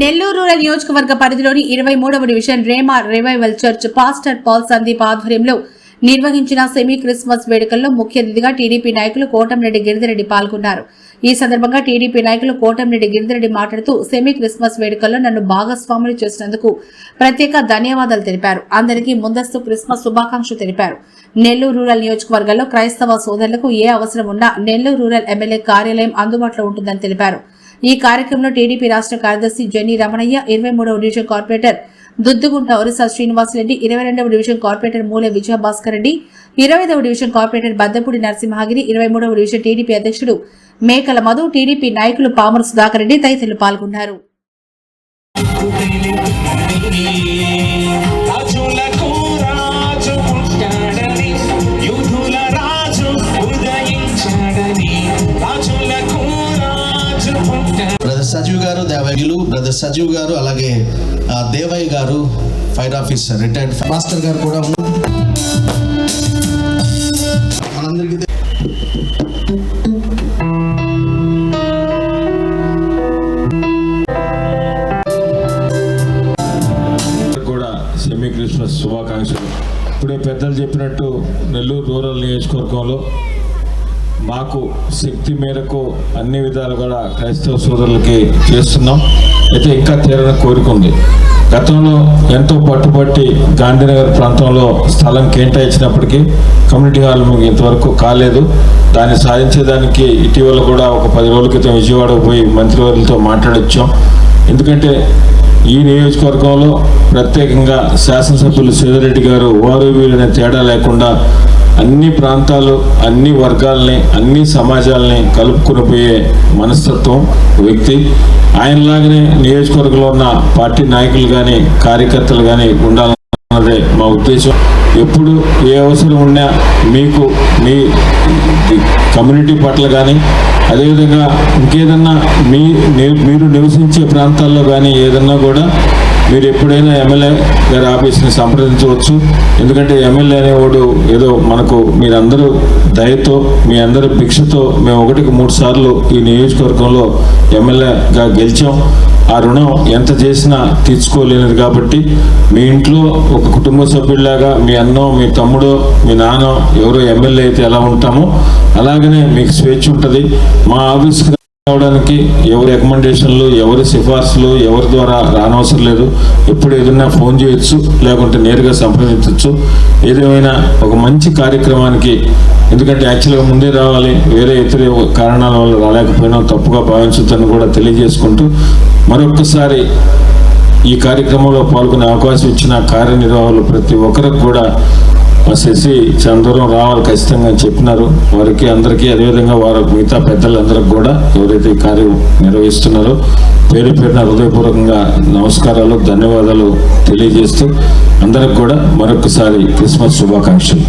Nellore rural నియోజకవర్గ పరిధిలోని ఇరవై మూడవ division Rhema revival church pastor Paul Sandeep ఆధ్వర్యంలో నిర్వహించిన సెమీ క్రిస్మస్ వేడుకల్లో ముఖ్య అతిథిగా టీడీపీ నాయకులు కోటంరెడ్డి గిరిధిరెడ్డి పాల్గొన్నారు. ఈ సందర్భంగా టీడీపీ నాయకులు కోటంరెడ్డి గిరిధిరెడ్డి మాట్లాడుతూ సెమీ క్రిస్మస్ వేడుకల్లో నన్ను భాగస్వాములు చేసినందుకు ప్రత్యేక ధన్యవాదాలు తెలిపారు. అందరికీ ముందస్తు క్రిస్మస్ శుభాకాంక్షలు తెలిపారు. నెల్లూరు రూరల్ నియోజకవర్గంలో క్రైస్తవ సోదరులకు ఏ అవసరం ఉన్నా నెల్లూరు రూరల్ ఎమ్మెల్యే కార్యాలయం అందుబాటులో ఉంటుందని తెలిపారు. ఈ కార్యక్రమంలో టీడీపీ రాష్ట్ర కార్యదర్శి జెన్నీ రమణయ్య ఇరవై మూడవ డివిజన్ కార్పొరేటర్ దుద్దుగుంట ఒరిసా శ్రీనివాసరెడ్డి ఇరవై రెండవ డివిజన్ కార్పొరేటర్ మూల విజయభాస్కర్ రెడ్డి ఇరవై డివిజన్ కార్పొరేటర్ బద్దపూడి నరసింహగిరి ఇరవై మూడవ డివిజన్ టీడీపీ అధ్యక్షుడు మేకల మధు టీడీపీ నాయకులు పామరు సుధాకర్ రెడ్డి తదితరులు పాల్గొన్నారు. దేవయ్యలు బ్రదర్ సజీవ్ గారు అలాగే దేవయ్య గారు ఫైర్ ఆఫీసర్ రిటైర్డ్ మాస్టర్ గారు కూడా. మనందరికీ కూడా సెమీ క్రిస్మస్ శుభాకాంక్షలు ఇప్పుడే పెద్దలు చెప్పినట్టు నెల్లూరు రూరల్ నియోజకవర్గంలో మాకు శక్తి మేరకు అన్ని విధాలు కూడా క్రైస్తవ సోదరులకి చేస్తున్నాం. అయితే ఇంకా తీరని కోరుకుంది గతంలో ఎంతో పట్టుబట్టి గాంధీనగర్ ప్రాంతంలో స్థలం కేటాయించినప్పటికీ కమ్యూనిటీ హాల్ మీకు ఇంతవరకు కాలేదు. దాన్ని సాధించేదానికి ఇటీవల కూడా ఒక పది రోజుల క్రితం విజయవాడకు పోయి మంత్రివర్యులతో మాట్లాడొచ్చాం. ఎందుకంటే ఈ నియోజకవర్గంలో ప్రత్యేకంగా శాసనసభ్యులు సేదరెడ్డి గారు వారు వీళ్ళని తేడా లేకుండా అన్ని ప్రాంతాలు అన్ని వర్గాల్ని అన్ని సమాజాలని కలుపుకుని పోయే మనస్తత్వం వ్యక్తి. ఆయనలాగానే నియోజకవర్గంలో ఉన్న పార్టీ నాయకులు కానీ కార్యకర్తలు కానీ ఉండాలన్నదే మా ఉద్దేశం. ఎప్పుడు ఏ అవసరం ఉన్నా మీకు మీ కమ్యూనిటీ పట్ల కానీ అదేవిధంగా ఇంకేదన్నా మీ మీరు నివసించే ప్రాంతాల్లో కానీ ఏదన్నా కూడా మీరు ఎప్పుడైనా ఎమ్మెల్యే గారి ఆఫీస్ని సంప్రదించవచ్చు. ఎందుకంటే ఎమ్మెల్యే అనేవాడు ఏదో మనకు మీరందరూ దయతో మీ అందరి భిక్షతో మేము ఒకటికి మూడు సార్లు ఈ నియోజకవర్గంలో ఎమ్మెల్యేగా గెలిచాం. ఆ రుణం ఎంత చేసినా తీర్చుకోలేనిది కాబట్టి మీ ఇంట్లో ఒక కుటుంబ సభ్యుల్లాగా మీ అన్నో మీ తమ్ముడో మీ నాన్న ఎవరో ఎమ్మెల్యే అయితే ఎలా ఉంటామో అలాగనే మీకు స్వేచ్ఛ ఉంటుంది. మా ఆఫీస్కి అవడానికి ఎవరి రికమెండేషన్లు ఎవరి సిఫార్సులు ఎవరి ద్వారా రానవసరం లేదు. ఎప్పుడు ఏదైనా ఫోన్ చేయొచ్చు లేకుంటే నేరుగా సంప్రదించవచ్చు ఏదేమైనా ఒక మంచి కార్యక్రమానికి ఎందుకంటే యాక్చువల్గా ముందే రావాలి వేరే ఇతర కారణాల వల్ల రాలేకపోయినా తప్పుగా భావించొద్దని కూడా తెలియజేసుకుంటూ మరొక్కసారి ఈ కార్యక్రమంలో పాల్గొనే అవకాశం ఇచ్చిన కార్యనిర్వాహకులు ప్రతి ఒక్కరికి కూడా మా శశి చంద్రం రావాలి ఖచ్చితంగా అని చెప్పినారు. వారికి అందరికీ అదేవిధంగా వారి మిగతా పెద్దలందరికి కూడా ఎవరైతే ఈ కార్యం నిర్వహిస్తున్నారో పేరు పేరున హృదయపూర్వకంగా నమస్కారాలు ధన్యవాదాలు తెలియజేస్తూ అందరికి కూడా మరొకసారి క్రిస్మస్ శుభాకాంక్షలు.